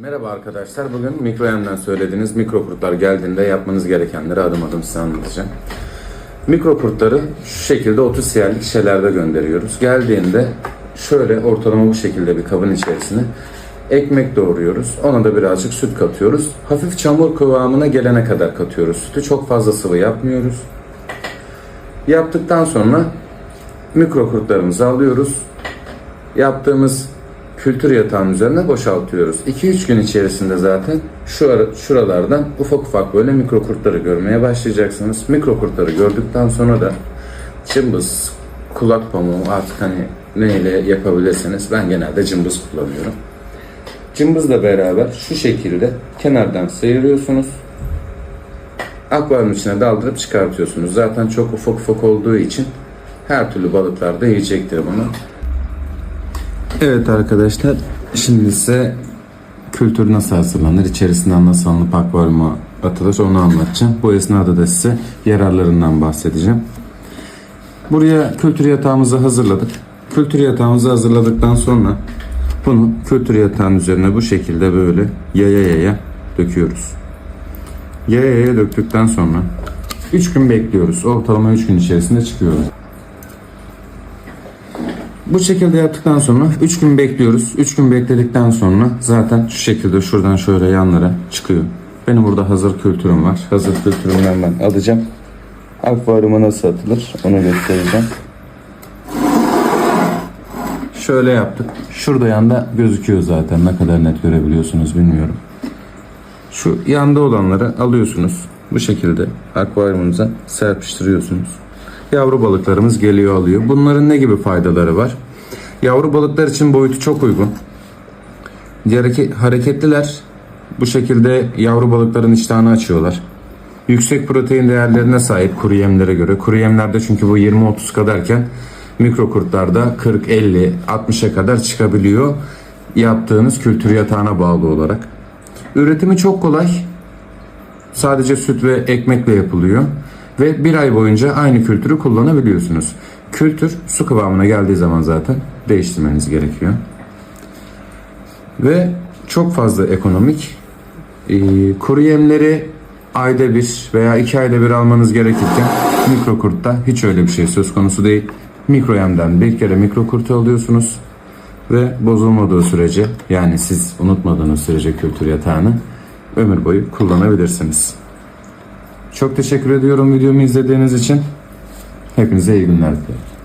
Merhaba arkadaşlar. Bugün mikroyemden söylediğiniz mikro kurtlar geldiğinde yapmanız gerekenleri adım adım size anlatacağım. Mikro kurtları şu şekilde 30 siyerlik şişelerde gönderiyoruz. Geldiğinde şöyle ortalama bu şekilde bir kabın içerisine ekmek doğruyoruz. Ona da birazcık süt katıyoruz. Hafif çamur kıvamına gelene kadar katıyoruz sütü. Çok fazla sıvı yapmıyoruz. Yaptıktan sonra mikro kurtlarımızı alıyoruz. Yaptığımız kültür yatağının üzerine boşaltıyoruz. 2-3 gün içerisinde zaten şu ara, şuralardan ufak ufak böyle mikro kurtları görmeye başlayacaksınız. Mikro kurtları gördükten sonra da cımbız, kulak pamuğu artık hani neyle yapabilirsiniz. Ben genelde cımbız kullanıyorum. Cımbızla beraber şu şekilde kenardan sıyırıyorsunuz. Akvaryum içine daldırıp çıkartıyorsunuz. Zaten çok ufak ufak olduğu için her türlü balıklar da yiyecektir bunu. Evet arkadaşlar, şimdi size kültür nasıl hazırlanır, içerisinden nasıl alınıp akvaryuma atılır onu anlatacağım. Bu esnada da size yararlarından bahsedeceğim. Buraya kültür yatağımızı hazırladık. Kültür yatağımızı hazırladıktan sonra bunu kültür yatağın üzerine bu şekilde böyle yaya yaya döküyoruz. Yaya yaya döktükten sonra 3 gün bekliyoruz. Ortalama 3 gün içerisinde çıkıyor. Bu şekilde yaptıktan sonra 3 gün bekliyoruz. 3 gün bekledikten sonra zaten şu şekilde şuradan şöyle yanlara çıkıyor. Benim burada hazır kültürüm var. Hazır kültürümden ben alacağım. Akvaryuma nasıl atılır onu göstereceğim. Şöyle yaptık. Şurada yanda gözüküyor zaten. Ne kadar net görebiliyorsunuz bilmiyorum. Şu yanda olanları alıyorsunuz. Bu şekilde akvaryumunuza serpiştiriyorsunuz. Yavru balıklarımız geliyor alıyor. Bunların ne gibi faydaları var? Yavru balıklar için boyutu çok uygun. Hareke- Hareketliler. Bu şekilde yavru balıkların iştahını açıyorlar. Yüksek protein değerlerine sahip kuru yemlere göre. Kuru yemlerde çünkü bu 20-30 kadarken mikro kurtlarda 40-50 60'a kadar çıkabiliyor. Yaptığınız kültür yatağına bağlı olarak. Üretimi çok kolay. Sadece süt ve ekmekle yapılıyor. Ve bir ay boyunca aynı kültürü kullanabiliyorsunuz. Kültür su kıvamına geldiği zaman zaten değiştirmeniz gerekiyor. Ve çok fazla ekonomik. Ee, kuru yemleri ayda bir veya iki ayda bir almanız gerekirken mikro kurtta hiç öyle bir şey söz konusu değil. Mikro yemden bir kere mikro kurtu alıyorsunuz ve bozulmadığı sürece yani siz unutmadığınız sürece kültür yatağını ömür boyu kullanabilirsiniz. Çok teşekkür ediyorum videomu izlediğiniz için. Hepinize iyi günler diliyorum.